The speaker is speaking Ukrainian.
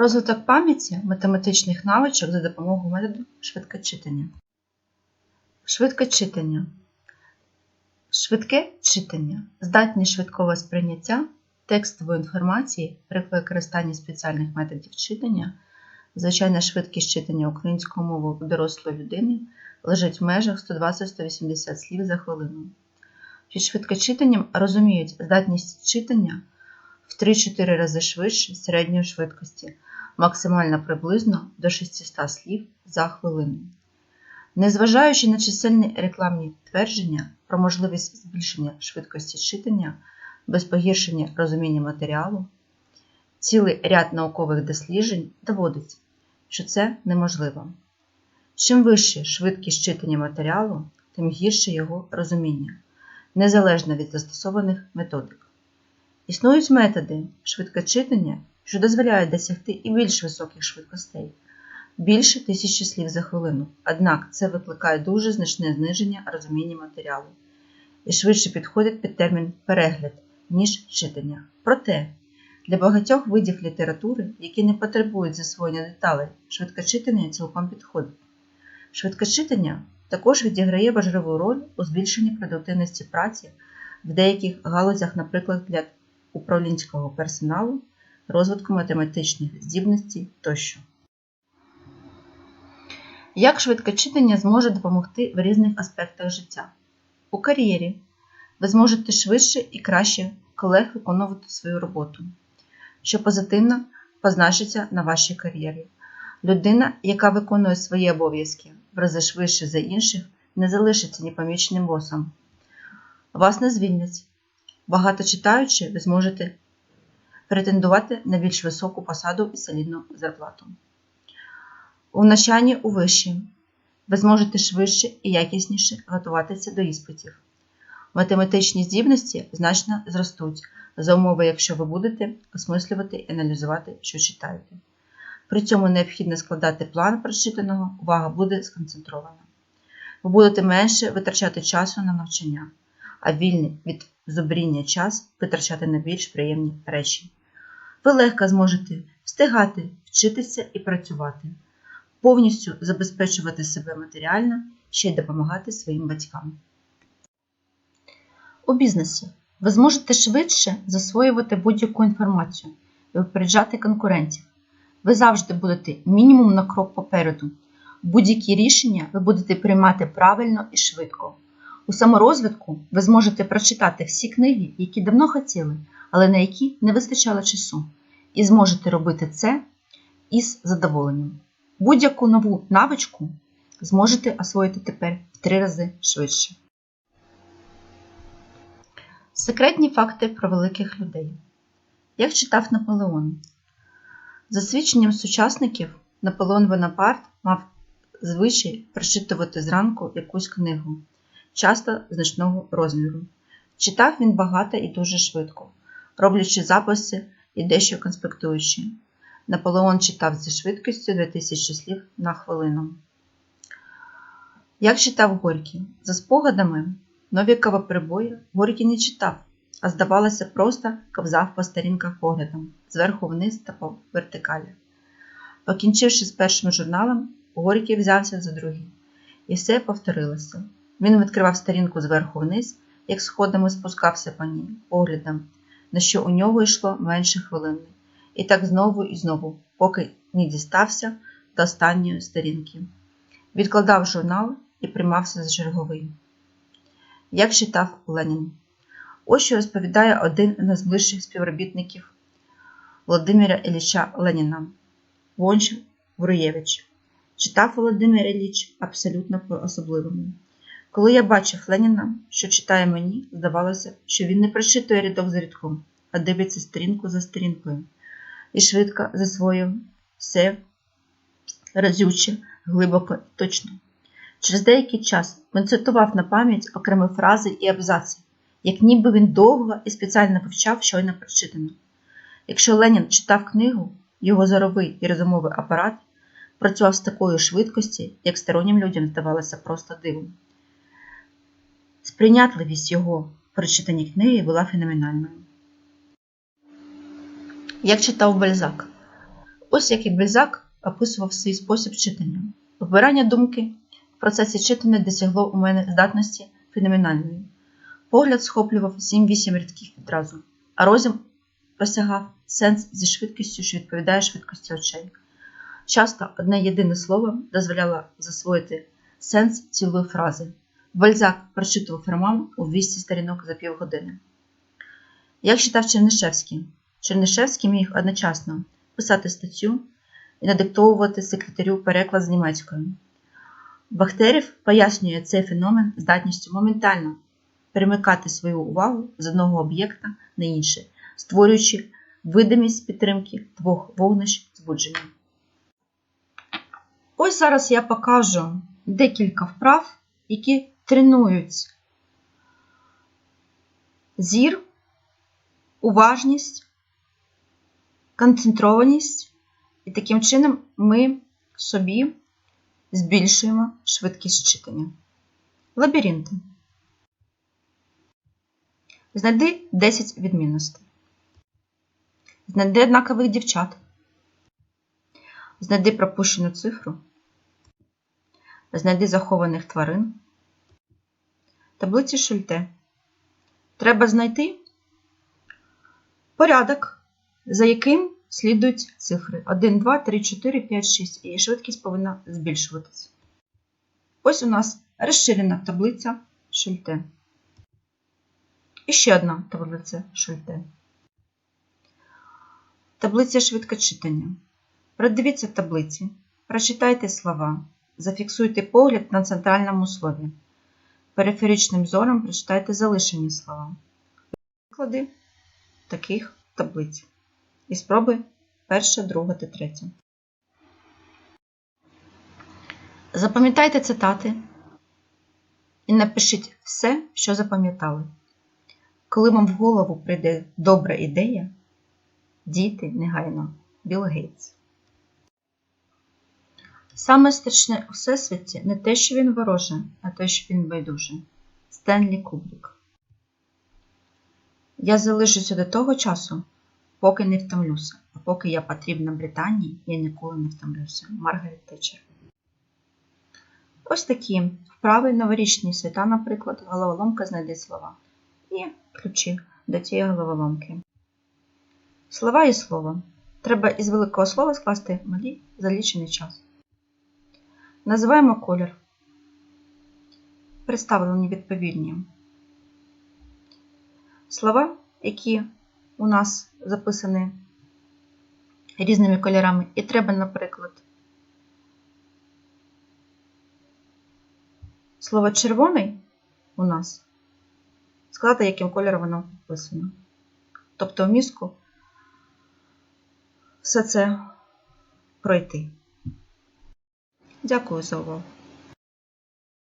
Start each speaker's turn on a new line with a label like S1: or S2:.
S1: Розвиток пам'яті математичних навичок за допомогою методу швидкочитання. Швидке читання. Швидке читання. Здатність швидкого сприйняття текстової інформації при використанні спеціальних методів читання. Звичайна швидкість читання українською мовою дорослої людини лежить в межах 120-180 слів за хвилину. Під швидкочитанням розуміють здатність читання в 3-4 рази швидше середньої швидкості, максимально приблизно до 600 слів за хвилину. Незважаючи на чисельні рекламні твердження про можливість збільшення швидкості читання без погіршення розуміння матеріалу, цілий ряд наукових досліджень доводить, що це неможливо. Чим вища швидкість читання матеріалу, тим гірше його розуміння, незалежно від застосованих методик. Існують методи швидкочитання, що дозволяють досягти і більш високих швидкостей, більше тисячі слів за хвилину, однак це викликає дуже значне зниження розуміння матеріалу і швидше підходить під термін перегляд, ніж читання. Проте, для багатьох видів літератури, які не потребують засвоєння деталей, швидкочитання цілком підходить. Швидкочитання також відіграє важливу роль у збільшенні продуктивності праці в деяких галузях, наприклад, для управлінського персоналу, розвитку математичних здібностей тощо. Як швидкочитання зможе допомогти в різних аспектах життя? У кар'єрі ви зможете швидше і краще колег виконувати свою роботу, що позитивно позначиться на вашій кар'єрі. Людина, яка виконує свої обов'язки в рази швидше за інших, не залишиться непоміченим босом. Вас не звільнять. Багато читаючи, ви зможете претендувати на більш високу посаду і солідну зарплату. У навчанні у виші ви зможете швидше і якісніше готуватися до іспитів. Математичні здібності значно зростуть за умови, якщо ви будете осмислювати і аналізувати, що читаєте. При цьому необхідно складати план прочитаного, увага буде сконцентрована. Ви будете менше витрачати часу на навчання, а вільний від зубріння час витрачати на більш приємні речі. Ви легко зможете встигати, вчитися і працювати, повністю забезпечувати себе матеріально, ще й допомагати своїм батькам. У бізнесі ви зможете швидше засвоювати будь-яку інформацію і випереджати конкурентів. Ви завжди будете мінімум на крок попереду. Будь-які рішення ви будете приймати правильно і швидко. У саморозвитку ви зможете прочитати всі книги, які давно хотіли, але на які не вистачало часу, і зможете робити це із задоволенням. Будь-яку нову навичку зможете освоїти тепер в три рази швидше. Секретні факти про великих людей. Як читав Наполеон? За свідченням сучасників, Наполеон Бонапарт мав звичай прочитувати зранку якусь книгу, часто значного розміру. Читав він багато і дуже швидко, роблячи записи і дещо конспектуючи. Наполеон читав зі швидкістю 2000 слів на хвилину. Як читав Горький? За спогадами Новікова прибою Горький не читав, а здавалося, просто ковзав по сторінках поглядом, зверху вниз та по вертикалі. Покінчивши з першим журналом, Горький взявся за другий, і все повторилося. Він відкривав сторінку зверху вниз, як сходами спускався по ній поглядом, на що у нього йшло менше хвилини, і так знову і знову, поки не дістався до останньої сторінки. Відкладав журнал і приймався за черговий. Як читав Ленін. Ось що розповідає один з найближчих співробітників Володимира Ілліча Леніна Вонч Вруєвич. Читав Володимир Ілліч абсолютно по-особливому. Коли я бачив Леніна, що читає мені, здавалося, що він не прочитує рядок за рядком, а дивиться сторінку за сторінкою і швидко засвоює все разюче, глибоко і точно. Через деякий час він цитував на пам'ять окремі фрази і абзаци, як ніби він довго і спеціально вивчав щойно прочитане. Якщо Ленін читав книгу, його зоровий і розумовий апарат працював з такою швидкості, як стороннім людям здавалося просто дивом. Сприйнятливість його прочитанні книги була феноменальною. Як читав Бальзак? Ось як і Бальзак описував свій спосіб читання. Вбирання думки в процесі читання досягло у мене здатності феноменальної. Погляд схоплював 7-8 рядків відразу, а розум осягав сенс зі швидкістю, що відповідає швидкості очей. Часто одне єдине слово дозволяло засвоїти сенс цілої фрази. Бальзак прочитував роман у 200 сторінок за півгодини. Як читав Чернишевський? Чернишевський міг одночасно писати статтю і надиктовувати секретарю переклад з німецької. Бахтерів пояснює цей феномен здатністю моментально перемикати свою увагу з одного об'єкта на інший, створюючи видимість підтримки двох вогнищ збудження. Ось зараз я покажу декілька вправ, які тренують зір, уважність, концентрованість, і таким чином ми собі збільшуємо швидкість читання. Лабіринти. Знайди 10 відмінностей. Знайди однакових дівчат. Знайди пропущену цифру. Знайди захованих тварин. Таблиці Шульте. Треба знайти порядок, за яким слідують цифри 1, 2, 3, 4, 5, 6. І швидкість повинна збільшуватися. Ось у нас розширена таблиця Шульте. І ще одна таблиця Шульте. Таблиця швидкочитання. Продивіться таблиці, прочитайте слова, зафіксуйте погляд на центральному слові. Периферичним зором прочитайте залишені слова. Приклади таких таблиць. І спроби перша, друга та третя. Запам'ятайте цитати і напишіть все, що запам'ятали. Коли вам в голову прийде добра ідея, дійте негайно Білл Гейтс. Саме страшне у всесвіті не те, що він вороже, а те, що він байдужий. Стенлі Кубрік. Я залишуся до того часу, поки не втомлюся, а поки я потрібна Британії, я ніколи не втомлюся. Маргарет Тетчер. Ось такі вправи новорічні свята, наприклад, головоломка знайде слова. І ключі до цієї головоломки. Слова і слово. Треба із великого слова скласти малі залічений час. Називаємо колір. Представлені відповідні. Слова, які у нас записані різними кольорами, і треба, наприклад, слово червоний у нас сказати, яким кольором воно вписано. Тобто в мізку все це пройти. Дякую за увагу.